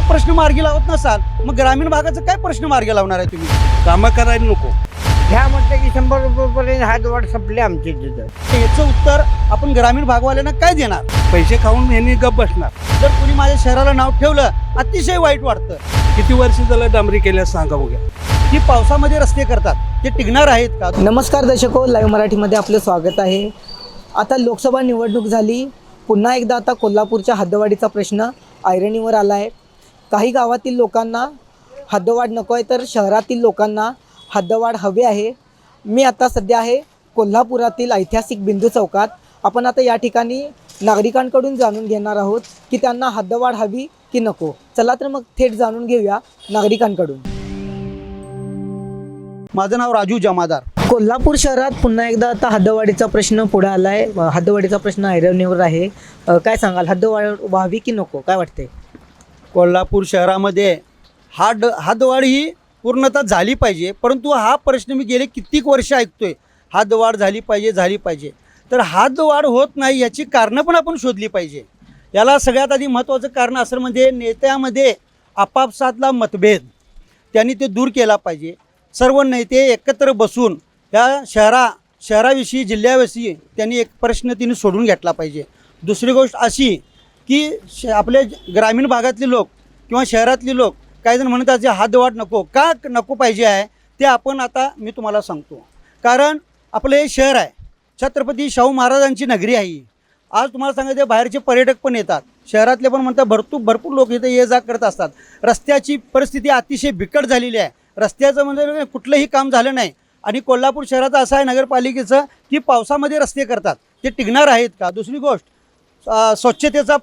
प्रश्न मार्गी लावत नसाल मग ग्रामीण भागाचा काय प्रश्न मार्गी लावणार आहे तुम्ही? कामं करायला नको. घ्या म्हटलं की शंभर रुपयेपर्यंत हात वाढ संपले आमचे तिथं. याचं उत्तर आपण ग्रामीण भागवाल्यांना काय देणार? पैसे खाऊन यांनी गप बसणार. जर कुणी माझ्या शहराला नाव ठेवलं अतिशय वाईट वाटतं. किती वर्ष झालं डांबरी केल्यास सांगा बघ्या. की पावसामध्ये रस्ते करतात. ते टिकणार आहेत का? नमस्कार दर्शको लाईव्ह मराठीमध्ये आपलं स्वागत आहे. आता लोकसभा निवडणूक झाली. पुन्हा एकदा आता कोल्हापूरच्या हद्दवाढीचा प्रश्न ऐरणीवर आला आहे काही गावातील लोकांना हद्दवाढ नको आहे तर शहरातील लोकांना हद्दवाढ हवी आहे. मी आता सध्या आहे कोल्हापुरातील ऐतिहासिक बिंदू चौकात. आपण आता या ठिकाणी नागरिकांकडून जाणून घेणार आहोत की त्यांना हद्दवाढ हवी की नको. चला तर मग थेट जाणून घेऊया नागरिकांकडून. माझं नाव राजू जमादार. कोल्हापूर शहरात पुन्हा एकदा आता हद्दवाढीचा प्रश्न पुढे आला आहे हद्दवाढीचा प्रश्न ऐरणीवर आहे. काय सांगाल? हद्दवाढ व्हावी की नको? काय वाटते कोल्हापूर शहरामध्ये हाड हातवाढ ही पूर्णतः झाली पाहिजे. परंतु हा प्रश्न मी गेले कित्येक वर्ष ऐकतोय. हातवाढ झाली पाहिजे झाली पाहिजे. तर हातवाढ होत नाही याची कारणं पण आपण शोधली पाहिजे. याला सगळ्यात आधी महत्त्वाचं कारण असं म्हणजे नेत्यामध्ये आपापसातला मतभेद त्यांनी ते दूर केला पाहिजे. सर्व नेते एकत्र बसून या शहरा शहराविषयी जिल्ह्याविषयी त्यांनी एक प्रश्न तिने सोडून घेतला पाहिजे. दुसरी गोष्ट अशी की श आपले ग्रामीण भागातले लोक किंवा शहरातले लोक काही जण म्हणतात जे हातवाट नको का नको पाहिजे आहे ते आपण आता मी तुम्हाला सांगतो. कारण आपलं हे शहर आहे छत्रपती शाहू महाराजांची नगरी आहे ही. आज तुम्हाला सांगायचं बाहेरचे पर्यटक पण येतात. शहरातले पण म्हणतात भरपूर भरपूर लोक इथे ये जा करत असतात. रस्त्याची परिस्थिती अतिशय बिकट झालेली आहे. रस्त्याचं म्हणजे कुठलंही काम झालं नाही. आणि कोल्हापूर शहराचं असं आहे नगरपालिकेचं की पावसामध्ये रस्ते करतात. ते टिकणार आहेत का? दुसरी गोष्ट स्वच्छतेचा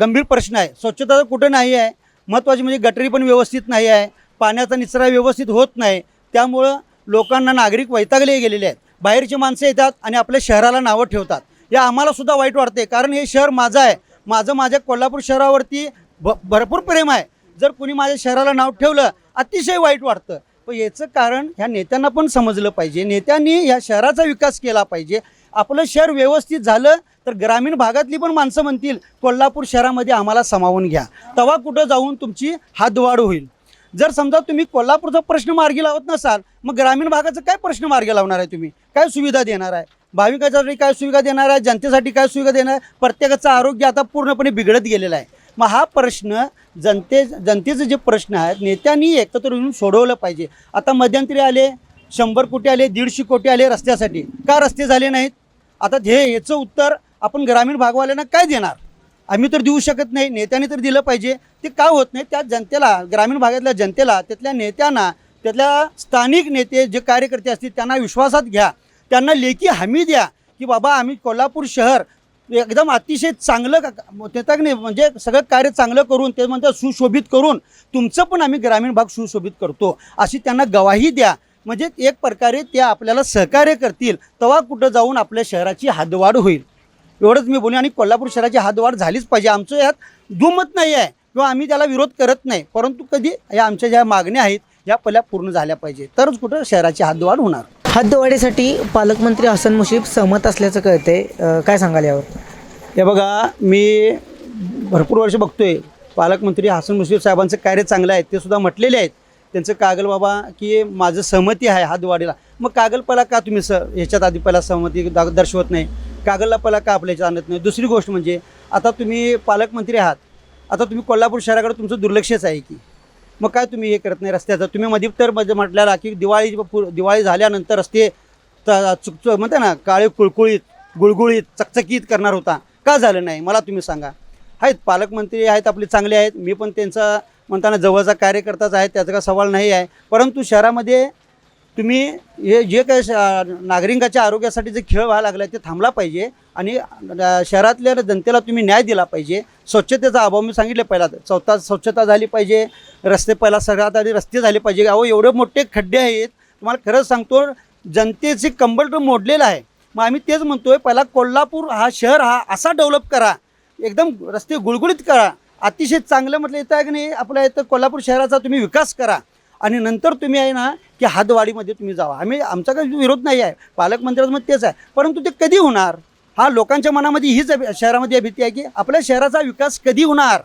गंभीर प्रश्न आहे. स्वच्छता तर कुठं नाही आहे. महत्त्वाची म्हणजे गटरी पण व्यवस्थित नाही आहे. पाण्याचा निचरा व्यवस्थित होत नाही. त्यामुळं लोकांना नागरिक वैतागले गेलेले आहेत. बाहेरची माणसं येतात आणि आपल्या शहराला नावं ठेवतात. या आम्हालासुद्धा वाईट वाटते कारण हे शहर माझं आहे. माझं माझ्या कोल्हापूर शहरावरती भ भरपूर प्रेम आहे. जर कुणी माझ्या शहराला नाव ठेवलं अतिशय वाईट वाटतं. पण याचं कारण ह्या नेत्यांना पण समजलं पाहिजे. नेत्यांनी ह्या शहराचा विकास केला पाहिजे. आपलं शहर व्यवस्थित झालं तर ग्रामीण भागातली पण माणसं म्हणतील कोल्हापूर शहरामध्ये आम्हाला सामावून घ्या. तेव्हा कुठं जाऊन तुमची हातवाढ होईल. जर समजा तुम्ही कोल्हापूरचा प्रश्न मार्गी लावत नसाल मग ग्रामीण भागाचा काय प्रश्न मार्गी लावणार आहे तुम्ही? काय सुविधा देणार आहे? भाविकांसाठी काय सुविधा देणार आहे? जनतेसाठी काय सुविधा देणार आहे? प्रत्येकाचं आरोग्य आता पूर्णपणे बिघडत गेलेलं आहे. मग हा प्रश्न जनते जनतेचे जे प्रश्न आहेत नेत्यांनी एकत्र येऊन सोडवलं पाहिजे. आता मध्यंतरी आले शंभर कोटी आले दीडशे कोटी आले रस्त्यासाठी. का रस्ते झाले नाहीत? आता हे याचं उत्तर आपण ग्रामीण भागवाल्यांना काय देणार? आम्ही तर देऊ शकत नाही नेत्याने तर दिलं पाहिजे. ते का होत नाही? त्या जनतेला ग्रामीण भागातल्या जनतेला त्यातल्या नेत्यांना त्यातल्या स्थानिक नेते जे कार्यकर्ते असतील त्यांना विश्वासात घ्या. त्यांना लेखी हमी द्या की बाबा आम्ही कोल्हापूर शहर एकदम अतिशय चांगलं का- नाही म्हणजे सगळं कार्य चांगलं करून ते म्हणतात सुशोभित करून तुमचं पण आम्ही ग्रामीण भाग सुशोभित करतो. अशी त्यांना गवाही द्या. म्हणजे एक प्रकारे ते आपल्याला सहकार्य करतील तेव्हा कुठं जाऊन आपल्या शहराची हातवाढ होईल. एवढंच मी बोलू आणि कोल्हापूर शहराची हातवाढ झालीच पाहिजे. आमचं यात दुमत नाही आहे किंवा आम्ही त्याला विरोध करत नाही परंतु कधी या आमच्या ज्या मागण्या आहेत या पहिल्या पूर्ण झाल्या पाहिजे. तरच कुठं शहराची हातवाढ होणार. हद्दवाढीसाठी पालकमंत्री हसन मुश्रीफ सहमत असल्याचं कळते काय सांगाल यावर? हे बघा मी भरपूर वर्ष बघतोय. पालकमंत्री हसन मुश्रीफ साहेबांचं कार्य चांगलं आहे ते सुद्धा म्हटलेले आहेत. त्यांचं कागल बाबा की माझं सहमती आहे हातवाढीला मग कागल का तुम्ही स ह्याच्यात आधी पहिला सहमती दा दर्शवत नाही? कागलला पहिला का आपल्या आणत नाही? दुसरी गोष्ट म्हणजे आता तुम्ही पालकमंत्री आहात. आता तुम्ही कोल्हापूर शहराकडे तुमचं दुर्लक्षच आहे की. मग काय तुम्ही हे करत नाही रस्त्याचं? तुम्ही मध्ये तर मध्ये म्हटल्याला की दिवाळी दिवाळी झाल्यानंतर रस्ते त- म्हणते ना काळे कुळकुळीत गुळगुळीत चकचकीत करणार होता. का झालं नाही? मला तुम्ही सांगा. आहेत पालकमंत्री आहेत आपले चांगले आहेत. मी पण त्यांचा म्हणताना जवळचा कार्यकर्ताच आहे त्याचा काय सवाल नाही आहे. परंतु शहरामध्ये तुम्ही हे जे काही श- नागरिकाच्या आरोग्यासाठी जे खेळ व्हायला लागला आहे ते थांबला पाहिजे आणि शहरातल्या जनतेला तुम्ही न्याय दिला पाहिजे. स्वच्छतेचा अभाव मी सांगितलं पहिला चौथा स्वच्छता झाली पाहिजे रस्ते पहिला सगळ्यात आधी रस्ते झाले पाहिजे. अहो एवढे मोठे खड्डे आहेत. तुम्हाला खरंच सांगतो जनतेचे कंबळ मोडलेलं आहे. मग आम्ही तेच म्हणतोय पहिला कोल्हापूर हा शहर हा असा डेव्हलप करा. एकदम रस्ते गुळगुळीत करा. अतिशय चांगलं म्हटलं येतं आहे की नाही? आपल्या इथं कोल्हापूर शहराचा तुम्ही विकास करा. आणि नंतर तुम्ही आहे ना की हातवाडीमध्ये तुम्ही जावा. आम्ही आमचा काही विरोध नाही आहे. पालकमंत्र्यांचं मत तेच आहे. परंतु ते कधी होणार? हा लोकांच्या मनामध्ये हीच शहरामध्ये भीती आहे की आपल्या शहराचा विकास कधी होणार?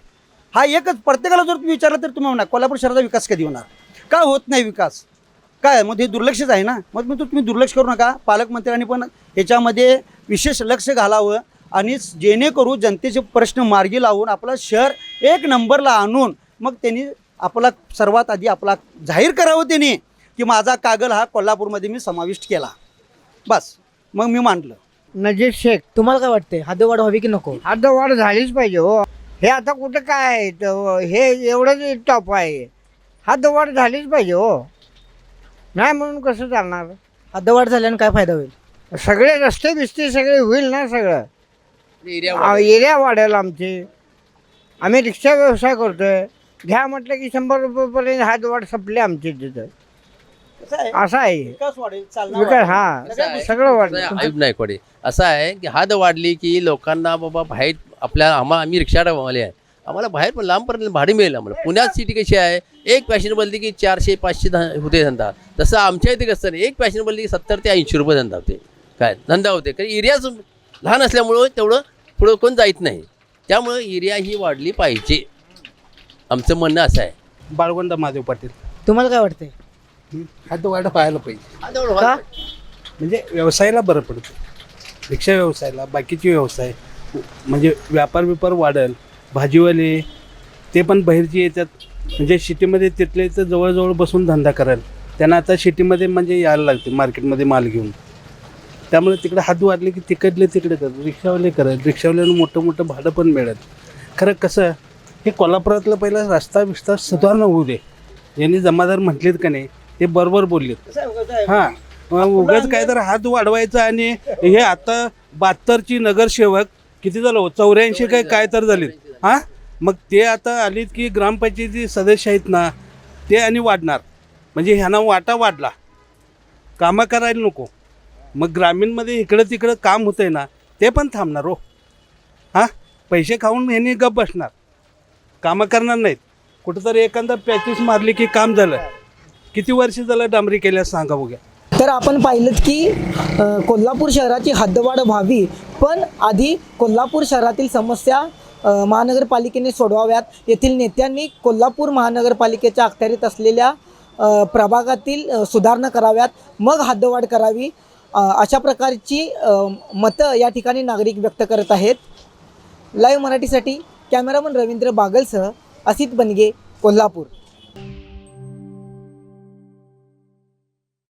हा एकच प्रत्येकाला जर तुम्ही विचारलं तर तुम्ही म्हणा कोल्हापूर शहराचा विकास कधी होणार? का होत नाही विकास? काय? मग हे दुर्लक्षच आहे ना? मग मी तुम्ही दुर्लक्ष करू नका. पालकमंत्र्यांनी पण ह्याच्यामध्ये विशेष लक्ष घालावं. आणि जेणेकरून जनतेचे प्रश्न मार्गी लावून आपलं शहर एक नंबरला आणून मग त्यांनी आपला सर्वात आधी आपला जाहीर करावं त्यांनी की माझा कागल हा कोल्हापूरमध्ये मी समाविष्ट केला. बस. मग मी मांडलं. नजीर शेख तुम्हाला काय वाटते हद्दवाढ व्हावी की नको? हद्दवाढ झालीच पाहिजे हो. हे आता कुठं काय? आहे तर हे एवढंच टॉप आहे. हद्दवाढ झालीच पाहिजे हो. नाही म्हणून कसं चालणार? हद्दवाढ झाल्याने काय फायदा होईल? सगळे रस्ते बिस्ते सगळे होईल ना सगळं. आ, एरिया वाढेल. आमची. आम्ही रिक्षा व्यवसाय करतोय. घ्या म्हटलं की शंभर रुपयेपर्यंत हद्दवाढ संपली आमची तिथं. असं आहे? विकास. हा सगळं वाढलं. आयुब नायकवाडे असं आहे की हात वाढली की लोकांना बाबा बाहेर आपल्या आम्हा आम्ही रिक्षावाले आहे. आम्हाला बाहेर पण लांबपर्यंत भाडे मिळेल आम्हाला. पुण्यात सिटी कशी आहे? एक पॅशन बोलली की चारशे पाचशे होते धंदा. तसं आमच्या इथे कसं नाही एक पॅशन बोलली की सत्तर ते ऐंशी रुपये धंदा होते. काय? धंदा होते. कारण एरियाच लहान असल्यामुळं तेवढं पुढं कोण जात नाही. त्यामुळं एरिया ही वाढली पाहिजे. आमचं म्हणणं असं आहे. बाळगोंड महादेव पाटील. तुम्हाला काय वाटते हात वाढ व्हायला पाहिजे. का? म्हणजे व्यवसायाला बरं पडतं. रिक्षा व्यवसायाला बाकीचे व्यवसाय म्हणजे व्यापार बिपार वाढेल भाजीवाले ते पण बाहेरचे येतात म्हणजे सिटीमध्ये तिथले तर जवळजवळ बसून धंदा कराल. त्यांना आता सिटीमध्ये म्हणजे यायला लागते मार्केटमध्ये माल घेऊन. त्यामुळे तिकडे हात वाढले की तिकडले तिकडे करत रिक्षावाले करत रिक्षावाल्यानं मोठं मोठं भाडं पण मिळत. खरं कसं हे कोल्हापुरातलं पहिला रस्ता बिस्ता सुधारणा होऊ दे. यांनी जमादार म्हटलेत का नाही ते बरोबर बोललेत? हा उगाच काय तर हात वाढवायचा आणि हे आता बहात्तरची नगरसेवक किती झालं हो? चौऱ्याऐंशी काय काय तर झालीत. हा? मग ते आता आलीत की ग्रामपंचायती सदस्य आहेत ना ते आणि वाढणार. म्हणजे ह्यांना वाटा वाढला. कामं करायला नको. मग ग्रामीणमध्ये इकडं तिकडं काम होतंय ना ते पण थांबणार हो. हां? पैसे खाऊन ह्यांनी गप बसणार. कामं करणार नाहीत. कुठंतरी एखादा पॅचेस मारली की काम झालं. किती वर्ष झालं डांबरी केल्यास सांगा बघ्या. तर आपण पाहिलं की अ, कोल्हापूर शहराची हद्दवाढ व्हावी पण आधी कोल्हापूर शहरातील समस्या अ, महानगरपालिकेने सोडवाव्यात. येथील नेत्यांनी कोल्हापूर महानगरपालिकेच्या अखत्यारीत असलेल्या अ, प्रभागातील अ, सुधारणा कराव्यात. मग हद्दवाढ करावी. अशा प्रकारची मतं या ठिकाणी नागरिक व्यक्त करत आहेत. लाईव्ह मराठीसाठी कॅमेरामन रवींद्र बागलसह असित बनगे कोल्हापूर.